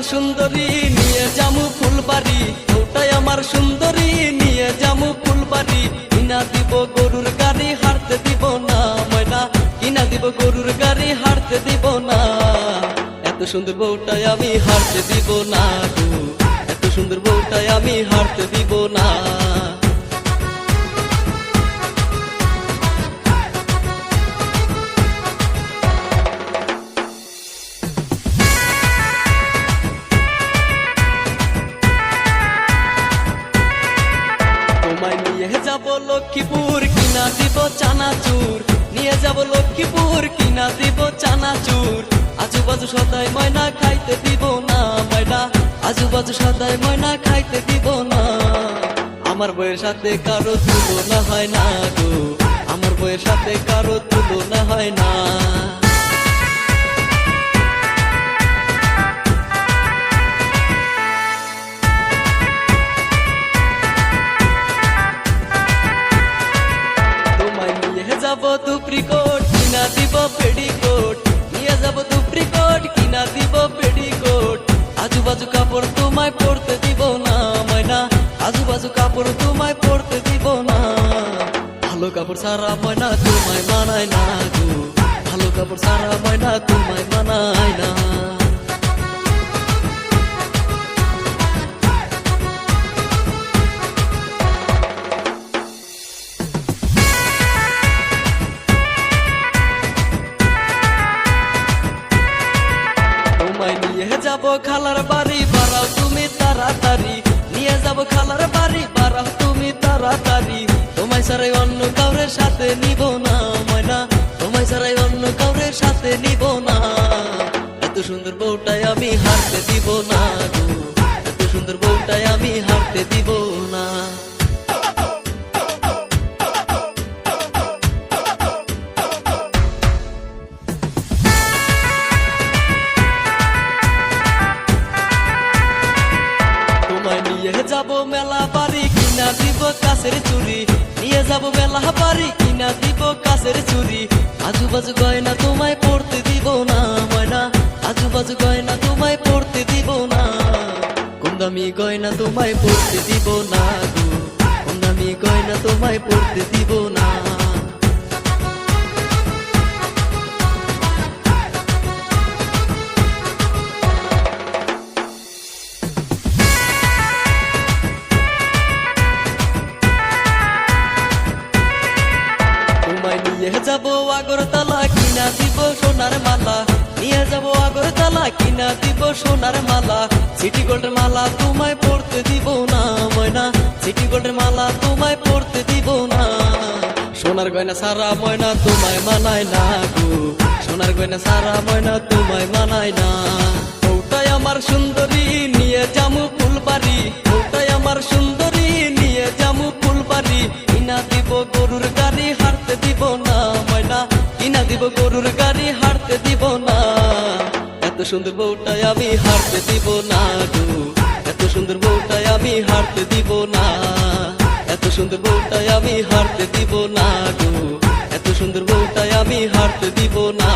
আমার সুন্দরী, নিয়ে জামু ফুলবাড়ি। ওটাই আমার সুন্দরী, নিয়ে জামু ফুলবাড়ি। কিনা দিব গরুর গাড়ি হারতে দিব না। ময়না, কিনা দিব গরুর গাড়ি হারতে দিব না। এত সুন্দর বউটাই আমি হারতে দিব না এত সুন্দর বউটাই আমি হারতে দিব না। যাব লক্ষ্মীপুর, কিনা দিব চানাচুর। নিয়ে যাব লক্ষ্মীপুর, কিনা দিব চানাচুর। আজুবাজু সদাই ময়না খাইতে দিব না, ময়না। আজুবাজু সদাই ময়না খাইতে দিব না। আমার বইয়ের সাথে কারও তুলনা হয় না গো। আমার বইয়ের সাথে কারও তুলনা হয় না। যাব দুপ্রিকোট, কিনা দিব পেডিকোট। নিয়ে যাব দুপ্রিকোট, কিনা দিব পেডিকোট। আজুবাজু কাপড় তোমায় পরতে দিব না, ময়না। আজুবাজু কাপড় তোমায় পরতে দিব না। ভালো কাপড় সারা ময়না তোমায় মানায় না গো। ভালো কাপড় সারা ময়না তোমায় মানায় না। যাব খালার বাড়ি, বাড়াও তুমি তাড়াতাড়ি। নিয়ে যাব খালার বাড়ি, বাড়াও তুমি তাড়াতাড়ি। তোমায় সারাই অন্য কাউরের সাথে নিব না, ময়না। তোমায় সারাই অন্য কাউরের সাথে নিব না। এত সুন্দর বউটাই আমি হারতে দিব না এত সুন্দর বউটাই আমি হারতে দিব না। যাব মেলা বাড়ি, কিনা দিব কাছের চুরি। নিয়ে যাব মেলা বাড়ি, কিনা দিব কাছের চুরি। আজুবাজু গয়না তোমায় পড়তে দিব না, ময়না। আজুবাজু গয়না তোমায় পড়তে দিব না। কোন দামি গয়না তোমায় পড়তে দিব না গো। কোন দামি গয়না তোমায় পড়তে দিব না। নিয়ে যাব আগরতলা কিনা দিব সোনার মালা। নিয়ে যাব আগরতলা কিনা দিব সোনার মালা। সিটি গোল্ডের মালা তোমায় পড়তে দিব না ময়না। সিটি গোল্ডের মালা তোমায় পড়তে দিব না। সোনার গয়না সারা ময়না তোমায় মানায় না গো। সোনার গয়না সারা ময়না তোমায় মানায় না। ওটাই আমার সুন্দরী, নিয়ে জামু ফুলবাড়ি। ওটাই আমার সুন্দরী, নিয়ে জামু ফুলবাড়ি। কিনা দিব গরুর গাড়ি দিব গরুর গাড়ি হারতে দিব না। এত সুন্দর বউটাই আমি হারতে দিব না গো। এত সুন্দর বউটাই আমি হারতে দিব না। এত সুন্দর বউটাই আমি হারতে দিব না গো। এত সুন্দর বউটাই আমি হারতে দিব না।